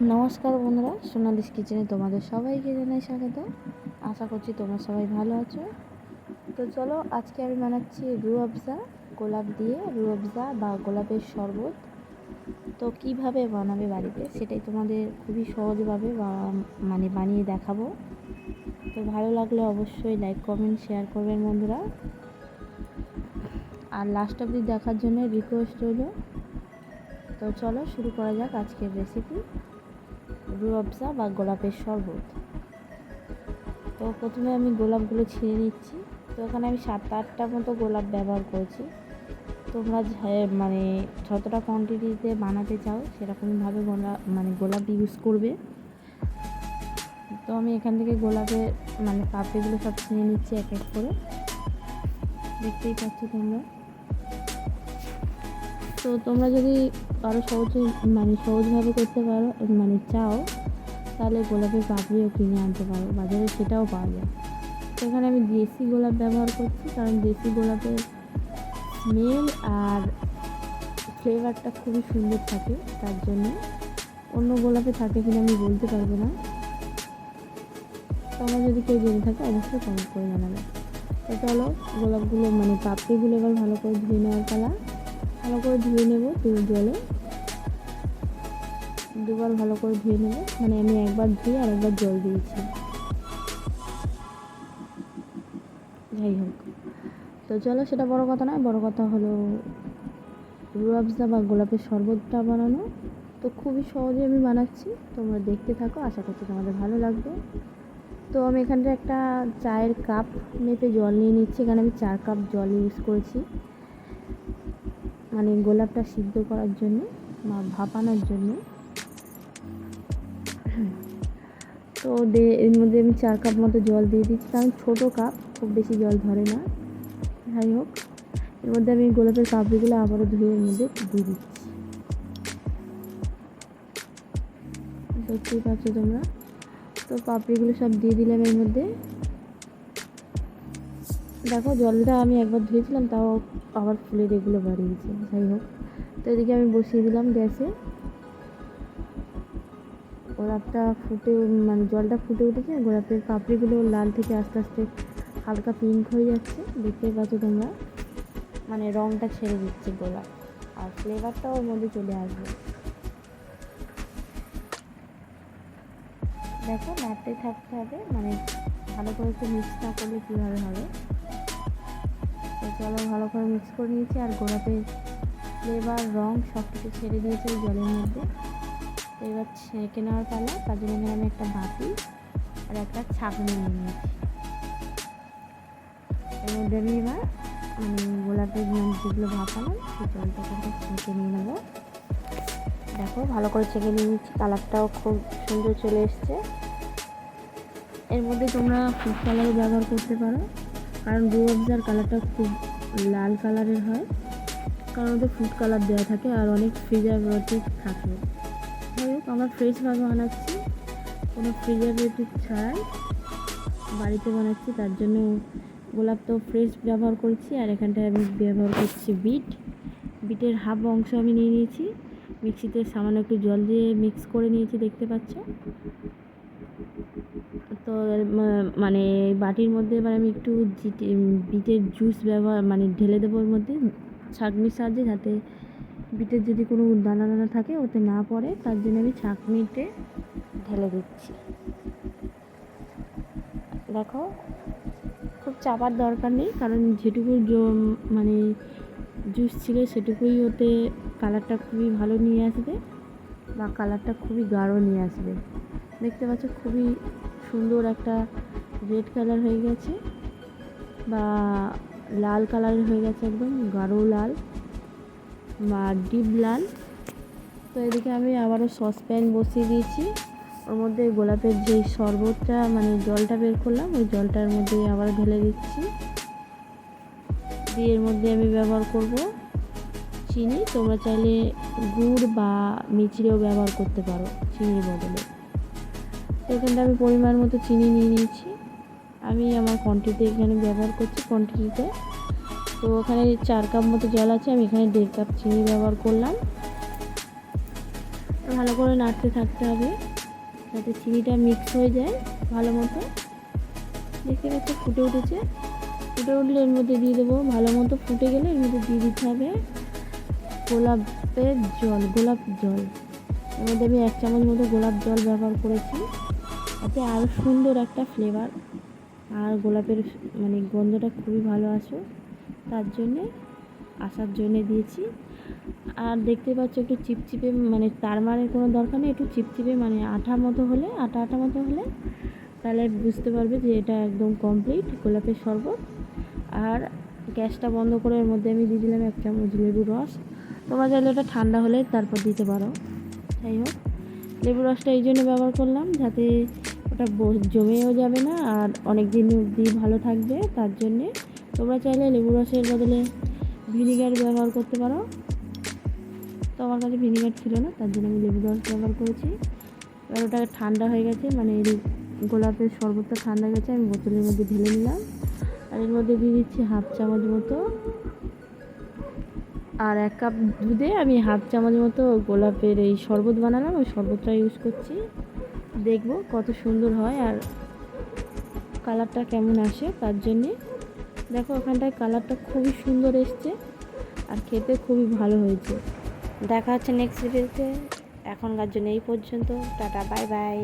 নমস্কার বন্ধুরা, সোনালিস কিচেনে তোমাদের সবাইকে জানাই স্বাগত। আশা করছি তোমরা সবাই ভালো আছো। তো চলো, আজকে আমি বানাচ্ছি রুয়াবজা গোলাপ দিয়ে রুয়াবজা বা গোলাপের শরবত। তো কীভাবে বানাবে বাড়িতে সেটাই তোমাদের খুবই সহজভাবে বা মানে বানিয়ে দেখাবো। তো ভালো লাগলে অবশ্যই লাইক কমেন্ট শেয়ার করবেন বন্ধুরা। আর লাস্ট অবধি দেখার জন্য রিকোয়েস্ট রইল। তো চলো, শুরু করা যাক আজকের রেসিপি রুয়াবজা বা গোলাপের শরবত। তো প্রথমে আমি গোলাপগুলো ছিঁড়ে নিচ্ছি। তো এখানে আমি সাত আটটা মতো গোলাপ ব্যবহার করেছি। তোমরা মানে যতটা কোয়ান্টিটিতে বানাতে চাও, সেরকমভাবে গোলাপ মানে গোলাপ ইউজ করবে। তো আমি এখান থেকে গোলাপের মানে পাপড়িগুলো সব ছিঁড়ে নিচ্ছি এক এক করে। দেখতেই পাচ্ছ তোমরা। তো তোমরা যদি আরও সহজে মানে সহজভাবে করতে পারো মানে চাও, তাহলে গোলাপের পাপড়িও কিনে আনতে পারো, বাজারে সেটাও পাওয়া যায়। তো এখানে আমি দেশি গোলাপ ব্যবহার করছি, কারণ দেশি গোলাপের স্মেল আর ফ্লেভারটা খুবই সুন্দর থাকে, তার জন্য অন্য গোলাপে থাকে কিনা আমি বলতে পারব না। তোমরা যদি কেউ জেনে থাকে, অবশ্যই কমেন্ট করে জানাবে। তো চলো, গোলাপগুলো মানে পাপড়িগুলো এবার ভালো করে ধুয়ে নেওয়ার পালা। ভালো করে ধুয়ে নেব জলে। দুবার ভালো করে ধুয়ে নেব। মানে আমি একবার ধুয়ে আর একবার জল দিয়েছি। যাই হোক। তো চলো, সেটা বড় কথা নয়, বড় কথা হলো রুয়াবজা বা গোলাপের শরবতটা বানানো। তো খুবই সহজে আমি বানাচ্ছি। তোমরা দেখতে থাকো, আশা করছি তোমাদের ভালো লাগবে। তো আমি এখানটা একটা চায়ের কাপ মেপে জল নিয়ে নিচ্ছি। এখানে আমি চার কাপ জল ইউজ করেছি। মানে গোলাপটা সিদ্ধ করার জন্য বা ভাপানোর জন্য। তো এর মধ্যে আমি চার কাপ মতো জল দিয়ে দিচ্ছি। কারণ ছোটো কাপ, খুব বেশি জল ধরে না। যাই হোক, এর মধ্যে আমি গোলাপের কাপড়িগুলো আবারও ধুয়ে এর মধ্যে দিয়ে দিচ্ছি। দেখতেই পাচ্ছ তোমরা? তো পাপড়িগুলো সব দিয়ে দিলাম এর মধ্যে। দেখো, জলটা আমি একবার ধুয়েছিলাম, তাও আবার ফুলের এগুলো বাড়িয়েছে। যাই হোক, তো এদিকে আমি বসিয়ে দিলাম গ্যাসে। গোলাপটা ফুটে মানে জলটা ফুটে উঠেছে, গোলাপের পাপড়িগুলো লাল থেকে আস্তে আস্তে হালকা পিঙ্ক হয়ে যাচ্ছে। দেখতেই পাচ্ছ তোমরা মানে রঙটা ছেড়ে দিচ্ছে গোলাপ। আর ফ্লেভারটা ওর মধ্যে চলে আসবে। দেখো, নাড়তে থাকতে হবে মানে ভালো করে একটু মিক্স না করলে কীভাবে হবে। তো চলো ভালো করে মিক্স করে নিয়েছি আর গোলাপের ফ্লেভার রং সব কিছু ছেড়ে দিয়েছে জলের মধ্যে। তো এবার ছেঁকে নেওয়ার পালা, তার জন্য আমি একটা বাটি আর একটা ছাঁকনি নিয়ে নিয়েছি। এর মধ্যে আমি এবার মানে গোলাপের যেগুলো ভাপালাম, সেই জলটা কিন্তু ছেঁকে নিয়ে নেব। দেখো, ভালো করে ছেঁকে নিয়ে নিচ্ছি, কালারটাও খুব সুন্দর চলে এসছে। এর মধ্যে তোমরা ফুড কালারও ব্যবহার করতে পারো। কারণ রুয়াবজার কালারটা খুব লাল কালারের হয়। কারণ ওদের ফুড কালার দেওয়া থাকে আর অনেক প্রিজারভেটিভ থাকে। যাই হোক, আমরা ফ্রেশভাবে বানাচ্ছি। কোনো প্রিজারভেটিভ ছাড়াই বাড়িতে বানাচ্ছি, তার জন্য গোলাপ তো ফ্রেশ ব্যবহার করছি আর এখানটায় আমি ব্যবহার করছি বিট বিটের হাফ অংশ আমি নিয়ে নিয়েছি। মিক্সিতে সামান্য একটু জল দিয়ে মিক্স করে নিয়েছি, দেখতে পাচ্ছ? তো মানে বাটির মধ্যে এবার আমি একটু বিটের জুস ব্যবহার মানে ঢেলে দেবো ওর মধ্যে, ছাঁকনির সাহায্যে যাতে বিটের যদি কোনো দানা দানা থাকে, ওতে না পড়ে, তার জন্য আমি ছাঁকনিতে ঢেলে দিচ্ছি। দেখো, খুব চাপার দরকার নেই, কারণ যেটুকু মানে জুস ছিল, সেটুকুই ওতে কালারটা খুবই ভালো নিয়ে আসবে, বা কালারটা খুবই গাঢ় নিয়ে আসবে। দেখতে পাচ্ছ খুবই সুন্দর একটা রেড কালার হয়ে গেছে বা লাল কালারের হয়ে গেছে একদম, গাঢ় লাল বা ডিপ লাল। তো এদিকে আমি আবারও সসপ্যান বসিয়ে দিয়েছি। ওর মধ্যে গোলাপের যেই শরবতটা মানে জলটা বের করলাম, ওই জলটার মধ্যে আবার ঢেলে দিচ্ছি। দিয়ে এর মধ্যে আমি ব্যবহার করব চিনি। তোমরা চাইলে গুড় বা মিচড়েও ব্যবহার করতে পারো, চিনির বদলে। তো এখানটা আমি পরিমাণ মতো চিনি নিয়ে নিয়েছি। আমি আমার কোয়ান্টিটি এখানে ব্যবহার করছি কোয়ান্টিটিতে তো ওখানে চার কাপ মতো জল আছে, আমি এখানে দেড় কাপ চিনি ব্যবহার করলাম। ভালো করে নাড়তে থাকতে হবে, যাতে চিনিটা মিক্স হয়ে যায় ভালো মতো। দেখতে পাচ্ছ ফুটে উঠেছে। ফুটে উঠলে এর মধ্যে দিয়ে দেবো, ভালো মতো ফুটে গেলে এর মধ্যে দিয়ে দিতে হবে গোলাপের জল, গোলাপ জল। এর মধ্যে আমি এক চামচ মতো গোলাপ জল ব্যবহার করেছি। তাতে আরও সুন্দর একটা ফ্লেভার আর গোলাপের মানে গন্ধটা খুবই ভালো আসে তার জন্যে, আসার জন্যে দিয়েছি। আর দেখতে পাচ্ছ একটু চিপচিপে মানে তার মানে কোনো দরকার নেই, একটু চিপচিপে মানে আঠা মতো হলে আটা আটা মতো হলে তাহলে বুঝতে পারবে যে এটা একদম কমপ্লিট গোলাপের শরবত। আর গ্যাসটা বন্ধ করে এর মধ্যে আমি দিয়ে দিলাম এক চামচ লেবুর রস। তোমরা চাইলে ওটা ঠান্ডা হলে তারপর দিতে পারো। যাই হোক, লেবু রসটা এই জন্য ব্যবহার করলাম যাতে ওটা জমেও যাবে না আর অনেক দিন অবধি ভালো থাকবে, তার জন্যে তোমরা চাইলে লেবু রসের বদলে ভিনিগার ব্যবহার করতে পারো। তো আমার কাছে ভিনিগার ছিল না, তার জন্য আমি লেবু রস ব্যবহার করেছি। এবার ওটা ঠান্ডা হয়ে গেছে মানে এই গোলাপের শরবতটা ঠান্ডা গেছে, আমি বোতলের মধ্যে ঢেলে নিলাম। আর এর মধ্যে দিয়ে দিচ্ছি হাফ চামচ মতো। আর এক কাপ দুধে আমি হাফ চামচ মতো গোলাপের এই শরবত বানালাম, ওই শরবতটা ইউজ করছি। দেখব কত সুন্দর হয় আর কালারটা কেমন আসে তার জন্যে। দেখো ওখানটায় কালারটা খুবই সুন্দর এসছে আর খেতে খুবই ভালো হয়েছে। দেখা হচ্ছে নেক্সট ভিডিওতে এখনকার জন্য এই পর্যন্ত। Tata bye bye